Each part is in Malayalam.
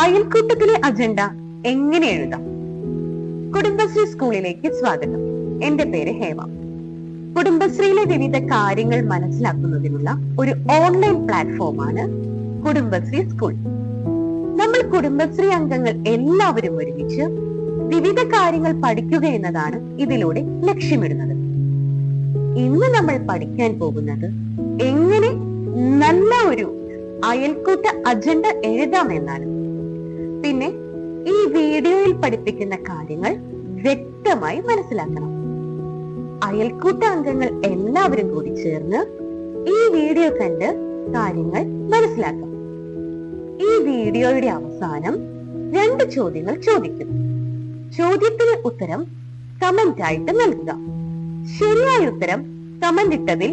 അയൽക്കൂട്ടത്തിലെ അജണ്ട എങ്ങനെ എഴുതാം? കുടുംബശ്രീ സ്കൂളിലേക്ക് സ്വാഗതം. എന്റെ പേര് ഹേമ. കുടുംബശ്രീയിലെ വിവിധ കാര്യങ്ങൾ മനസ്സിലാക്കുന്നതിനുള്ള ഒരു ഓൺലൈൻ പ്ലാറ്റ്ഫോമാണ് കുടുംബശ്രീ സ്കൂൾ. നമ്മൾ കുടുംബശ്രീ അംഗങ്ങൾ എല്ലാവരും ഒരുമിച്ച് വിവിധ കാര്യങ്ങൾ പഠിക്കുക എന്നതാണ് ഇതിലൂടെ ലക്ഷ്യമിടുന്നത്. ഇന്ന് നമ്മൾ പഠിക്കാൻ പോകുന്നത് എങ്ങനെ നല്ല ഒരു അയൽക്കൂട്ട അജണ്ട എഴുതാമെന്നാണ് വീഡിയോയിൽ പഠിപ്പിക്കുന്ന കാര്യങ്ങൾ വ്യക്തമായി മനസ്സിലാക്കണം. അയൽക്കൂട്ട അംഗങ്ങൾ എല്ലാവരും കൂടി ചേർന്ന് ഈ വീഡിയോ കണ്ട് കാര്യങ്ങൾ മനസ്സിലാക്കാം. ഈ വീഡിയോയുടെ അവസാനം രണ്ട് ചോദ്യങ്ങൾ ചോദിക്കും. ചോദ്യത്തിന് ഉത്തരം കമന്റ് ആയിട്ട് നൽകുക. ശരിയായ ഉത്തരം കമന്റ് ഇട്ടതിൽ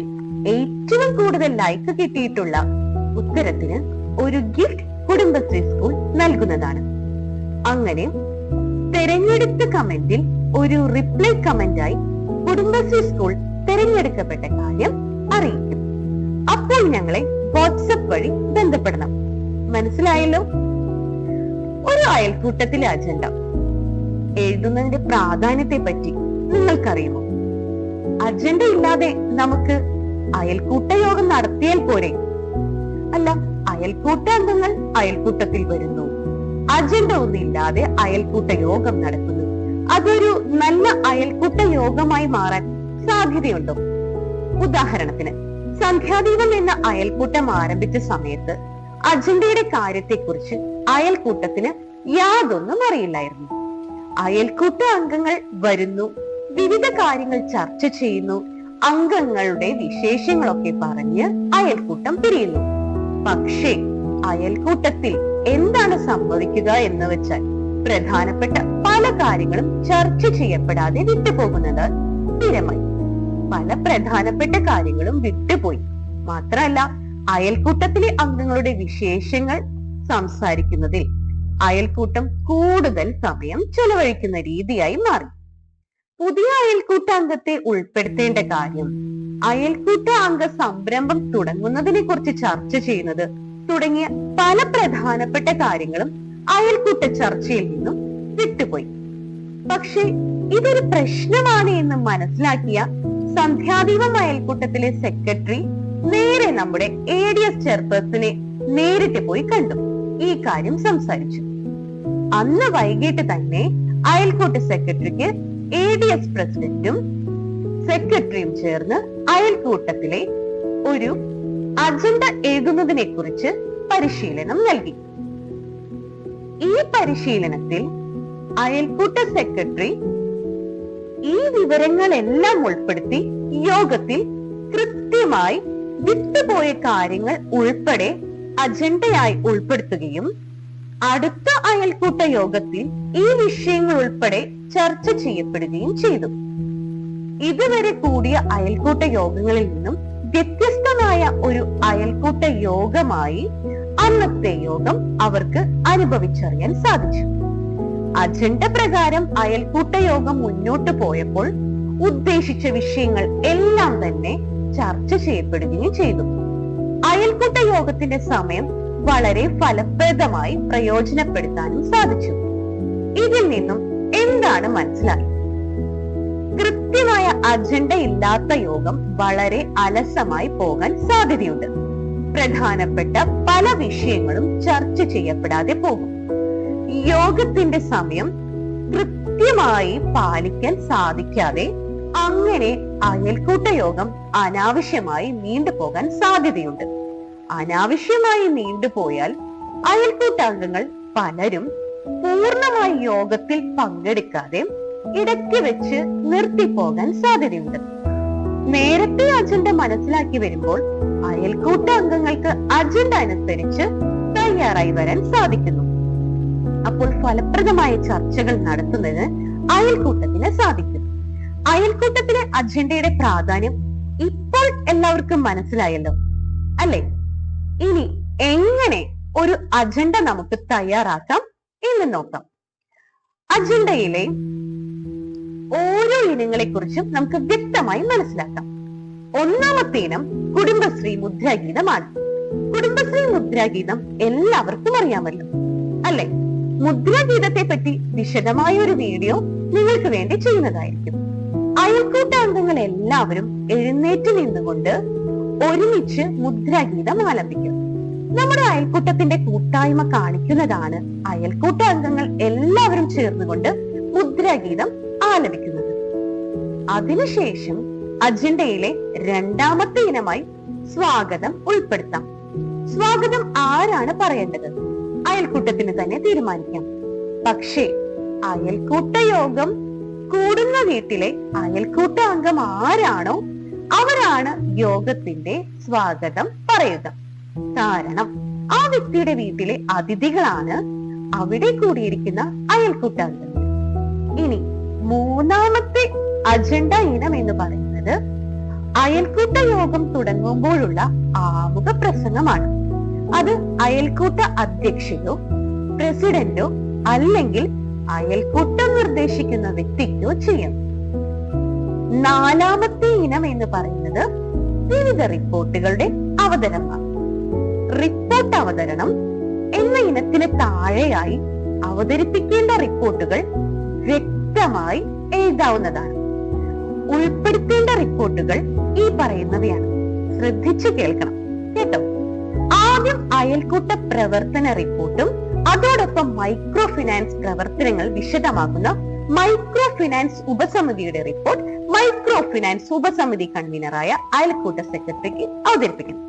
ഏറ്റവും കൂടുതൽ ലൈക്ക് കിട്ടിയിട്ടുള്ള ഉത്തരത്തിന് ഒരു ഗിഫ്റ്റ് കുടുംബശ്രീ സ്കൂൾ നൽകുന്നതാണ്. അങ്ങനെ തെരഞ്ഞെടുത്ത കമന്റിൽ ഒരു റിപ്ലൈ കമന്റായി കുടുംബശ്രീ സ്കൂൾ തെരഞ്ഞെടുക്കപ്പെട്ട കാര്യം അറിയിക്കും. അപ്പോൾ ഞങ്ങളെ വാട്സപ്പ് വഴി ബന്ധപ്പെടണം. മനസ്സിലായല്ലോ? ഒരു അയൽക്കൂട്ടത്തിലെ അജണ്ട. എഴുതുന്നതിന്റെ പ്രാധാന്യത്തെ പറ്റി നിങ്ങൾക്കറിയുമോ? അജണ്ട ഇല്ലാതെ നമുക്ക് അയൽക്കൂട്ട യോഗം നടത്തിയാൽ പോരെ? അല്ല അയൽക്കൂട്ട അംഗങ്ങൾ അയൽക്കൂട്ടത്തിൽ വരുന്നു. അജണ്ട ഒന്നില്ലാതെ അയൽക്കൂട്ട യോഗം നടക്കുന്നു. അതൊരു നല്ല അയൽക്കൂട്ട യോഗമായി മാറാൻ സാധ്യതയുണ്ടോ? ഉദാഹരണത്തിന് സന്ധ്യാദീപം എന്ന അയൽക്കൂട്ടം ആരംഭിച്ച സമയത്ത് അജണ്ടയുടെ കാര്യത്തെക്കുറിച്ച് അയൽക്കൂട്ടത്തിന് യാതൊന്നും അറിയില്ലായിരുന്നു. അയൽക്കൂട്ട അംഗങ്ങൾ വരുന്നു വിവിധ കാര്യങ്ങൾ ചർച്ച ചെയ്യുന്നു അംഗങ്ങളുടെ വിശേഷങ്ങളൊക്കെ പറഞ്ഞ് അയൽക്കൂട്ടം പിരിയുന്നു. പക്ഷേ അയൽക്കൂട്ടത്തിൽ എന്താണ് സംഭവിക്കുക എന്ന് വെച്ചാൽ പ്രധാനപ്പെട്ട പല കാര്യങ്ങളും ചർച്ച ചെയ്യപ്പെടാതെ വിട്ടുപോകുന്നത് സ്ഥിരമായി. പല പ്രധാനപ്പെട്ട കാര്യങ്ങളും വിട്ടുപോയി. മാത്രമല്ല അയൽക്കൂട്ടത്തിലെ അംഗങ്ങളുടെ വിശേഷങ്ങൾ സംസാരിക്കുന്നതിൽ അയൽക്കൂട്ടം കൂടുതൽ സമയം ചെലവഴിക്കുന്ന രീതിയായി മാറി. പുതിയ അയൽക്കൂട്ട അംഗത്തെ ഉൾപ്പെടുത്തേണ്ട കാര്യം അയൽക്കൂട്ട അംഗ സംരംഭം തുടങ്ങുന്നതിനെ കുറിച്ച് ചർച്ച ചെയ്യുന്നത് തുടങ്ങിയ പല പ്രധാനപ്പെട്ട കാര്യങ്ങളും അയൽക്കൂട്ട ചർച്ചയിൽ നിന്നും വിട്ടുപോയി. പക്ഷേ ഇതൊരു പ്രശ്നമാണ് എന്ന് മനസ്സിലാക്കിയ സന്ധ്യാദീപം അയൽക്കൂട്ടത്തിലെ സെക്രട്ടറി നേരെ നമ്മുടെ എ ഡി എസ് ചെയർപേഴ്സനെ നേരിട്ട് പോയി കണ്ടു. ഈ കാര്യം സംസാരിച്ചു. അന്ന് വൈകിട്ട് തന്നെ അയൽക്കൂട്ട സെക്രട്ടറിക്ക് എ ഡി എസ് പ്രസിഡന്റും സെക്രട്ടറിയും ചേർന്ന് അയൽക്കൂട്ടത്തിലെ ഒരു അജണ്ട എഴുതുന്നതിനെ കുറിച്ച് പരിശീലനം നൽകി. ഈ പരിശീലനത്തിൽ അയൽക്കൂട്ട സെക്രട്ടറി ഈ വിവരങ്ങളെല്ലാം ഉൾപ്പെടുത്തി യോഗത്തിൽ കൃത്യമായി വിട്ടുപോയ കാര്യങ്ങൾ ഉൾപ്പെടെ അജണ്ടയായി ഉൾപ്പെടുത്തുകയും അടുത്ത അയൽക്കൂട്ട യോഗത്തിൽ ഈ വിഷയങ്ങൾ ഉൾപ്പെടെ ചർച്ച ചെയ്യപ്പെടുകയും ചെയ്തു. ഇതുവരെ കൂടിയ അയൽക്കൂട്ട യോഗങ്ങളിൽ നിന്നും വ്യത്യസ്തമായ ഒരു അയൽക്കൂട്ട യോഗമായി അന്നത്തെ യോഗം അവർക്ക് അനുഭവിച്ചറിയാൻ സാധിച്ചു. അജണ്ട പ്രകാരം അയൽക്കൂട്ട യോഗം മുന്നോട്ട് പോയപ്പോൾ ഉദ്ദേശിച്ച വിഷയങ്ങൾ എല്ലാം തന്നെ ചർച്ച ചെയ്യപ്പെടുകയും ചെയ്തു. അയൽക്കൂട്ട യോഗത്തിന്റെ സമയം വളരെ ഫലപ്രദമായി പ്രയോജനപ്പെടുത്താനും സാധിച്ചു. ഇതിൽ നിന്നും എന്താണ് മനസ്സിലായത്? കൃത്യമായ അജണ്ട ഇല്ലാത്ത യോഗം വളരെ അലസമായി പോകാൻ സാധ്യതയുണ്ട്. പ്രധാനപ്പെട്ട പല വിഷയങ്ങളും ചർച്ച ചെയ്യപ്പെടാതെ പോകും. യോഗത്തിന്റെ സമയം കൃത്യമായി പാലിക്കാൻ സാധിക്കാതെ അങ്ങനെ അയൽക്കൂട്ട യോഗം അനാവശ്യമായി നീണ്ടുപോകാൻ സാധ്യതയുണ്ട്. അനാവശ്യമായി നീണ്ടുപോയാൽ അയൽക്കൂട്ടാംഗങ്ങൾ പലരും പൂർണമായി യോഗത്തിൽ പങ്കെടുക്കാതെ ഇടയ്ക്ക് വെച്ച് നിർത്തിപ്പോകാൻ സാധ്യതയുണ്ട്. നേരത്തെ അജണ്ട മനസ്സിലാക്കി വരുമ്പോൾ അയൽക്കൂട്ട അംഗങ്ങൾക്ക് അജണ്ട അനുസരിച്ച് തയ്യാറായി വരാൻ സാധിക്കുന്നു. അപ്പോൾ ഫലപ്രദമായ ചർച്ചകൾ നടത്തുന്നത് അയൽക്കൂട്ടത്തിന് സാധിക്കും. അയൽക്കൂട്ടത്തിലെ അജണ്ടയുടെ പ്രാധാന്യം ഇപ്പോൾ എല്ലാവർക്കും മനസ്സിലായല്ലോ അല്ലെ? ഇനി എങ്ങനെ ഒരു അജണ്ട നമുക്ക് തയ്യാറാക്കാം എന്ന് നോക്കാം. അജണ്ടയിലെ ഓരോ ഇനങ്ങളെ കുറിച്ചും നമുക്ക് വ്യക്തമായി മനസ്സിലാക്കാം. ഒന്നാമത്തെ ഇനം കുടുംബശ്രീ മുദ്രാഗീതമാണ്. കുടുംബശ്രീ മുദ്രാഗീതം എല്ലാവർക്കും അറിയാമല്ലോ. അല്ലെ? അല്ലെ മുദ്രാഗീതത്തെ പറ്റി വിശദമായ ഒരു വീഡിയോ നിങ്ങൾക്ക് വേണ്ടി ചെയ്യുന്നതായിരിക്കും. അയൽക്കൂട്ട അംഗങ്ങൾ എല്ലാവരും എഴുന്നേറ്റ് നിന്നുകൊണ്ട് ഒരുമിച്ച് മുദ്രാഗീതം ആലപിക്കും. നമ്മുടെ അയൽക്കൂട്ടത്തിന്റെ കൂട്ടായ്മ കാണിക്കുന്നതാണ് അയൽക്കൂട്ട അംഗങ്ങൾ എല്ലാവരും ചേർന്നുകൊണ്ട് മുദ്രാഗീതം ആലപിക്കുന്നത് അതിനുശേഷം അജണ്ടയിലെ രണ്ടാമത്തെ ഇനമായി സ്വാഗതം ഉൾപ്പെടുത്താം. സ്വാഗതം ആരാണ് പറയേണ്ടത്? അയൽക്കൂട്ടത്തിന് തന്നെ തീരുമാനിക്കാം. പക്ഷേ അയൽക്കൂട്ട യോഗം കൂടുന്ന വീട്ടിലെ അയൽക്കൂട്ട അംഗം ആരാണോ അവരാണ് യോഗത്തിന്റെ സ്വാഗതം പറയുക. കാരണം ആ വ്യക്തിയുടെ വീട്ടിലെ അതിഥികളാണ് അവിടെ കൂടിയിരിക്കുന്ന അയൽക്കൂട്ട അംഗങ്ങൾ. ഇനി മൂന്നാമത്തെ അജണ്ട ഇനം എന്ന് പറയുന്നത് അയൽക്കൂട്ട യോഗം തുടങ്ങുമ്പോഴുള്ള ആമുഖ പ്രസംഗമാണ്. അത് അയൽക്കൂട്ട അധ്യക്ഷനോ പ്രസിഡന്റോ അല്ലെങ്കിൽ അയൽക്കൂട്ടം നിർദ്ദേശിക്കുന്ന വ്യക്തിക്കോ ചെയ്യാം. നാലാമത്തെ ഇനം എന്ന് പറയുന്നത് വിവിധ റിപ്പോർട്ടുകളുടെ അവതരണമാണ്. റിപ്പോർട്ട് അവതരണം എന്ന ഇനത്തിന് താഴെയായി അവതരിപ്പിക്കേണ്ട റിപ്പോർട്ടുകൾ വ്യക്തമായി എഴുതാവുന്നതാണ്. ഉൾപ്പെടുത്തേണ്ട റിപ്പോർട്ടുകൾ ഈ പറയുന്നവയാണ്. ശ്രദ്ധിച്ചു കേൾക്കണം കേട്ടോ? ആദ്യം അയൽക്കൂട്ട പ്രവർത്തന റിപ്പോർട്ടും അതോടൊപ്പം മൈക്രോ ഫിനാൻസ് പ്രവർത്തനങ്ങൾ വിശദമാക്കുന്ന മൈക്രോ ഫിനാൻസ് ഉപസമിതിയുടെ റിപ്പോർട്ട് മൈക്രോ ഫിനാൻസ് ഉപസമിതി കൺവീനറായ അയൽക്കൂട്ട സെക്രട്ടറിക്ക് അവതരിപ്പിക്കുന്നു.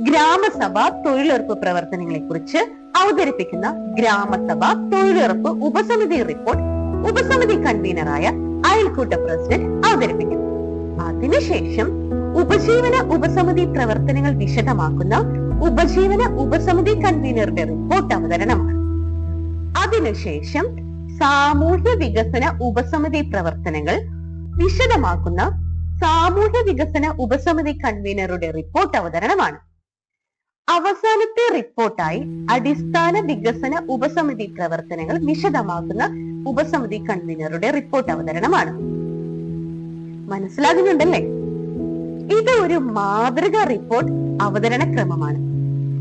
ഗ്രാമസഭ തൊഴിലുറപ്പ് പ്രവർത്തനങ്ങളെ കുറിച്ച് അവതരിപ്പിക്കുന്ന ഗ്രാമസഭ തൊഴിലുറപ്പ് ഉപസമിതി റിപ്പോർട്ട് ഉപസമിതി കൺവീനറായ അയൽക്കൂട്ട പ്രസിഡന്റ് അവതരിപ്പിക്കും അതിനുശേഷം ഉപജീവന ഉപസമിതി പ്രവർത്തനങ്ങൾ വിശദമാക്കുന്ന ഉപജീവന ഉപസമിതി കൺവീനറുടെ റിപ്പോർട്ട് അവതരണമാണ്. അതിനുശേഷം സാമൂഹ്യ വികസന ഉപസമിതി പ്രവർത്തനങ്ങൾ വിശദമാക്കുന്ന സാമൂഹ്യ വികസന ഉപസമിതി കൺവീനറുടെ റിപ്പോർട്ട് അവതരണമാണ്. അവസാനത്തെ റിപ്പോർട്ടായി അടിസ്ഥാന വികസന ഉപസമിതി പ്രവർത്തനങ്ങൾ വിശദമാക്കുന്ന ഉപസമിതി കൺവീനറുടെ റിപ്പോർട്ട് അവതരണമാണ്. മനസ്സിലാകുന്നുണ്ടല്ലേ? ഇത് ഒരു മാതൃകാ റിപ്പോർട്ട് അവതരണ ക്രമമാണ്.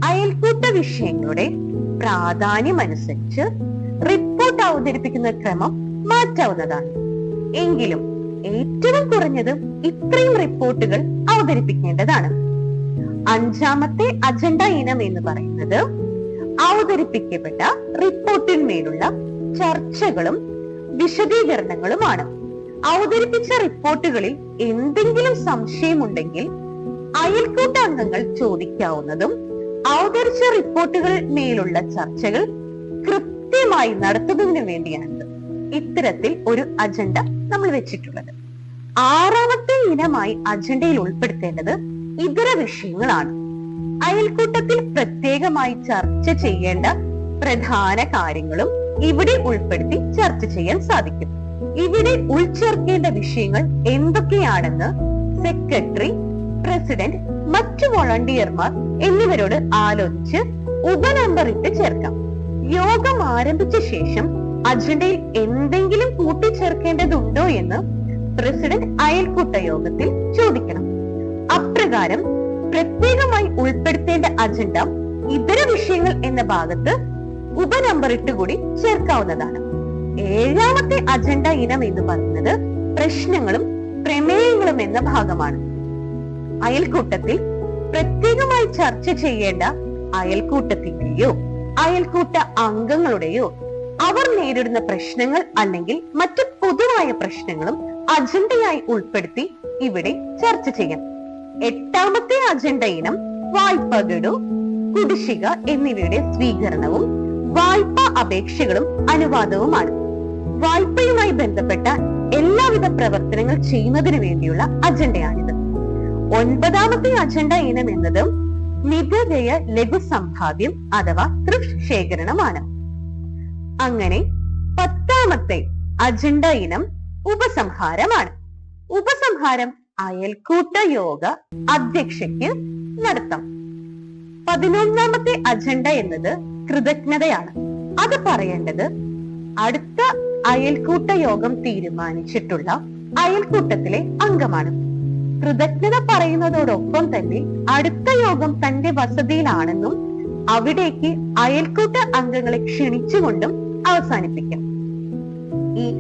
അയൽക്കൂട്ട വിഷയങ്ങളുടെ പ്രാധാന്യം അനുസരിച്ച് റിപ്പോർട്ട് അവതരിപ്പിക്കുന്ന ക്രമം മാറ്റാവുന്നതാണ്. എങ്കിലും ഏറ്റവും കുറഞ്ഞത് ഇത്രയും റിപ്പോർട്ടുകൾ അവതരിപ്പിക്കേണ്ടതാണ്. അഞ്ചാമത്തെ അജണ്ട ഇനം എന്ന് പറയുന്നത് അവതരിപ്പിക്കപ്പെട്ട റിപ്പോർട്ടിന്മേലുള്ള ചർച്ചകളും വിശദീകരണങ്ങളുമാണ്. അവതരിപ്പിച്ച റിപ്പോർട്ടുകളിൽ എന്തെങ്കിലും സംശയമുണ്ടെങ്കിൽ അയൽക്കൂട്ട അംഗങ്ങൾ ചോദിക്കാവുന്നതും അവതരിച്ച റിപ്പോർട്ടുകൾ മേലുള്ള ചർച്ചകൾ കൃത്യമായി നടത്തുന്നതിന് വേണ്ടിയാണ് ഇത്തരത്തിൽ ഒരു അജണ്ട നമ്മൾ വെച്ചിട്ടുള്ളത്. ആറാമത്തെ ഇനമായി അജണ്ടയിൽ ഉൾപ്പെടുത്തേണ്ടത് ഇതര വിഷയങ്ങളാണ്. അയൽക്കൂട്ടത്തിൽ പ്രത്യേകമായി ചർച്ച ചെയ്യേണ്ട പ്രധാന കാര്യങ്ങളും ഇവിടെ ഉൾപ്പെടുത്തി ചർച്ച ചെയ്യാൻ സാധിക്കും. ഇവിടെ ഉൾച്ചേർക്കേണ്ട വിഷയങ്ങൾ എന്തൊക്കെയാണെന്ന് സെക്രട്ടറി പ്രസിഡന്റ് മറ്റു വോളണ്ടിയർമാർ എന്നിവരോട് ആലോചിച്ച് ഉപനമ്പർ ഇട്ട് ചേർക്കാം. യോഗം ആരംഭിച്ച ശേഷം അജണ്ടയിൽ എന്തെങ്കിലും കൂട്ടിച്ചേർക്കേണ്ടതുണ്ടോ എന്ന് പ്രസിഡന്റ് അയൽക്കൂട്ട യോഗത്തിൽ ചോദിക്കണം. അപ്രകാരം പ്രത്യേകമായി ഉൾപ്പെടുത്തേണ്ട അജണ്ട ഇതര വിഷയങ്ങൾ എന്ന ഭാഗത്ത് ഉപനമ്പർ ഇട്ടുകൂടി ചേർക്കാവുന്നതാണ്. ഏഴാമത്തെ അജണ്ട ഇനം എന്ന് പറയുന്നത് പ്രശ്നങ്ങളും പ്രമേയങ്ങളും എന്ന ഭാഗമാണ്. അയൽക്കൂട്ടത്തിൽ പ്രത്യേകമായി ചർച്ച ചെയ്യേണ്ട അയൽക്കൂട്ടത്തിന്റെയോ അയൽക്കൂട്ട അംഗങ്ങളുടെയോ അവർ നേരിടുന്ന പ്രശ്നങ്ങൾ അല്ലെങ്കിൽ മറ്റു പൊതുവായ പ്രശ്നങ്ങളും അജണ്ടയായി ഉൾപ്പെടുത്തി ഇവിടെ ചർച്ച ചെയ്യാം. എട്ടാമത്തെ അജണ്ട ഇനം വായ്പകടോ കുടിശ്ശിക എന്നിവയുടെ സ്വീകരണവും വായ്പ അപേക്ഷകളും അനുവാദവുമാണ്. വായ്പയുമായി ബന്ധപ്പെട്ട എല്ലാവിധ പ്രവർത്തനങ്ങൾ ചെയ്യുന്നതിന് വേണ്ടിയുള്ള അജണ്ടയാണിത്. ഒൻപതാമത്തെ അജണ്ട ഇനം എന്നതും മിതവ്യയ ലഘു സമ്പാദ്യം അഥവാ തൃഷ് ശേഖരണമാണ്. അങ്ങനെ പത്താമത്തെ അജണ്ട ഇനം ഉപസംഹാരമാണ്. ഉപസംഹാരം അയൽക്കൂട്ട യോഗ അധ്യക്ഷയ്ക്ക് നടത്താം. പതിനൊന്നാമത്തെ അജണ്ട എന്നത് കൃതജ്ഞതയാണ്. അത് പറയേണ്ടത് അടുത്ത അയൽക്കൂട്ട യോഗം തീരുമാനിച്ചിട്ടുള്ള അയൽക്കൂട്ടത്തിലെ അംഗമാണ്. കൃതജ്ഞത പറയുന്നതോടൊപ്പം തന്നെ അടുത്ത യോഗം തന്റെ വസതിയിലാണെന്നും അവിടേക്ക് അയൽക്കൂട്ട അംഗങ്ങളെ ക്ഷണിച്ചുകൊണ്ടും അവസാനിപ്പിക്കാം. ഈ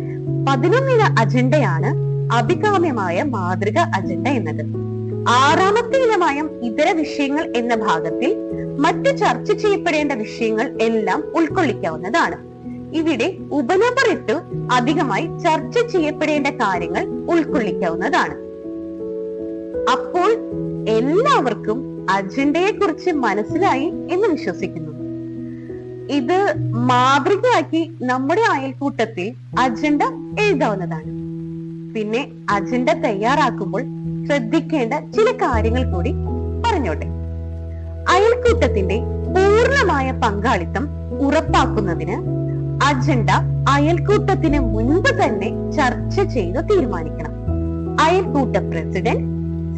പതിനൊന്നിന അജണ്ടയാണ് അഭികാമ്യമായ മാതൃക അജണ്ട എന്നത്. ആറാമത്തെ ഇനമായ ഇതര വിഷയങ്ങൾ എന്ന ഭാഗത്തിൽ മറ്റ് ചർച്ച ചെയ്യപ്പെടേണ്ട വിഷയങ്ങൾ എല്ലാം ഉൾക്കൊള്ളിക്കാവുന്നതാണ്. ഇവിടെ ഉപനമ്പർ ഇട്ട് അധികമായി ചർച്ച ചെയ്യപ്പെടേണ്ട കാര്യങ്ങൾ ഉൾക്കൊള്ളിക്കാവുന്നതാണ്. അപ്പോൾ എല്ലാവർക്കും അജണ്ടയെ കുറിച്ച് മനസ്സിലായി എന്ന് വിശ്വസിക്കുന്നു. ഇത് മാതൃകയാക്കി നമ്മുടെ അയൽക്കൂട്ടത്തിൽ അജണ്ട എഴുതാവുന്നതാണ്. പിന്നെ അജണ്ട തയ്യാറാക്കുമ്പോൾ ശ്രദ്ധിക്കേണ്ട ചില കാര്യങ്ങൾ കൂടി പറഞ്ഞോട്ടെ. അയൽക്കൂട്ടത്തിന്റെ പൂർണമായ പങ്കാളിത്തം ഉറപ്പാക്കുന്നതിന് അജണ്ട അയൽക്കൂട്ടത്തിന് മുൻപ് തന്നെ ചർച്ച ചെയ്ത് തീരുമാനിക്കണം. അയൽക്കൂട്ട പ്രസിഡന്റ്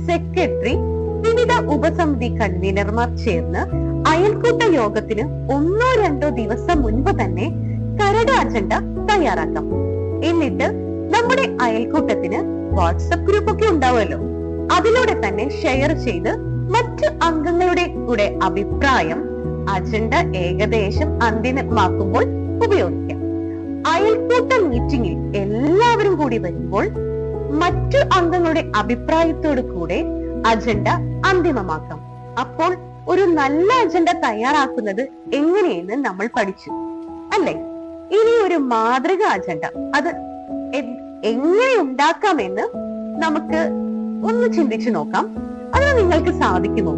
സെക്രട്ടറി വിവിധ ഉപസമിതി കൺവീനർമാർ ചേർന്ന് അയൽക്കൂട്ട യോഗത്തിന് ഒന്നോ രണ്ടോ ദിവസം മുൻപ് തന്നെ കരട് അജണ്ട തയ്യാറാക്കാം. എന്നിട്ട് നമ്മുടെ അയൽക്കൂട്ടത്തിന് വാട്സപ്പ് ഗ്രൂപ്പ് ഒക്കെ ഉണ്ടാവുമല്ലോ. അതിലൂടെ തന്നെ ഷെയർ ചെയ്ത് മറ്റു അംഗങ്ങളുടെ കൂടെ അഭിപ്രായം അജണ്ട ഏകദേശം അന്തിമമാക്കുമ്പോൾ ഉപയോഗിക്കാം. അയൽക്കൂട്ട മീറ്റിംഗിൽ എല്ലാവരും കൂടി വരുമ്പോൾ മറ്റു അംഗങ്ങളുടെ അഭിപ്രായത്തോട് കൂടെ അജണ്ട അന്തിമമാക്കാം. അപ്പോൾ ഒരു നല്ല അജണ്ട തയ്യാറാക്കുന്നത് എങ്ങനെയെന്ന് നമ്മൾ പഠിച്ചു. അല്ലേ? ഇനി ഒരു മാതൃക അജണ്ട. അത് എങ്ങനെ ഉണ്ടാക്കാമെന്ന് നമുക്ക് ഒന്ന് ചിന്തിച്ചു നോക്കാം. അത് നിങ്ങൾക്ക് സാധിക്കുമോ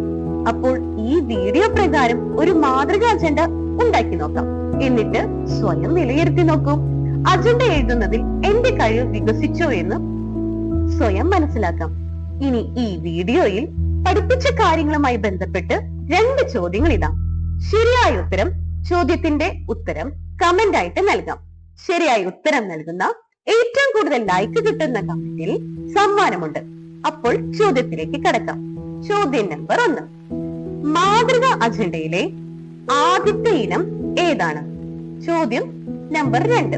അപ്പോൾ ഈ വീഡിയോ പ്രകാരം ഒരു മാതൃക അജണ്ട ഉണ്ടാക്കി നോക്കാം. എന്നിട്ട് സ്വയം വിലയിരുത്തി നോക്കൂ. അജണ്ട എഴുതുന്നതിൽ എന്റെ കഴിവ് വികസിച്ചോ എന്ന് സ്വയം മനസ്സിലാക്കാം. ഇനി ഈ വീഡിയോയിൽ പഠിപ്പിച്ച കാര്യങ്ങളുമായി ബന്ധപ്പെട്ട് രണ്ട് ചോദ്യങ്ങൾ ഇതാ. ശരിയായ ഉത്തരം ചോദ്യത്തിന്റെ ഉത്തരം കമന്റ് ആയിട്ട് നൽകാം. ശരിയായ ഉത്തരം നൽകുന്ന ഏറ്റവും കൂടുതൽ ലൈക്ക് കിട്ടുന്ന കമന്റിൽ സമ്മാനമുണ്ട്. അപ്പോൾ ചോദ്യത്തിലേക്ക് കടക്കാം. ചോദ്യം നമ്പർ ഒന്ന്. മാതൃക അജണ്ടയിലെ ആദ്യത്തെ ഇനം ഏതാണ്? ചോദ്യം നമ്പർ രണ്ട്.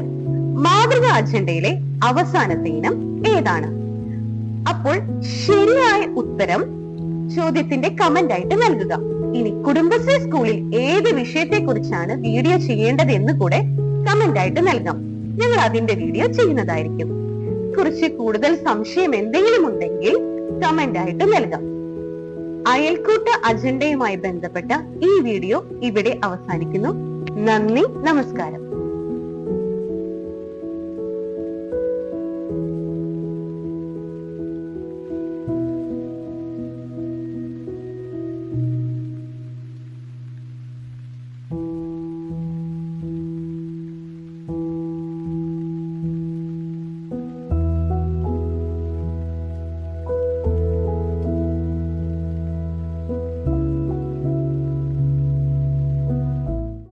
മാതൃക അജണ്ടയിലെ അവസാനത്തെ ഇനം ഏതാണ്? അപ്പോൾ ശരിയായ ഉത്തരം ചോദ്യത്തിന്റെ കമന്റ് ആയിട്ട് നൽകുക. ഇനി കുടുംബശ്രീ സ്കൂളിൽ ഏത് വിഷയത്തെ കുറിച്ചാണ് വീഡിയോ ചെയ്യേണ്ടത് എന്ന് കൂടെ കമന്റ് ആയിട്ട് നൽകാം. ഞങ്ങൾ അതിന്റെ വീഡിയോ ചെയ്യുന്നതായിരിക്കും. കുറിച്ച് കൂടുതൽ സംശയം എന്തെങ്കിലും ഉണ്ടെങ്കിൽ കമന്റ് ആയിട്ട് നൽകാം. അയൽക്കൂട്ട അജണ്ടയുമായി ബന്ധപ്പെട്ട ഈ വീഡിയോ ഇവിടെ അവസാനിക്കുന്നു. നന്ദി നമസ്കാരം.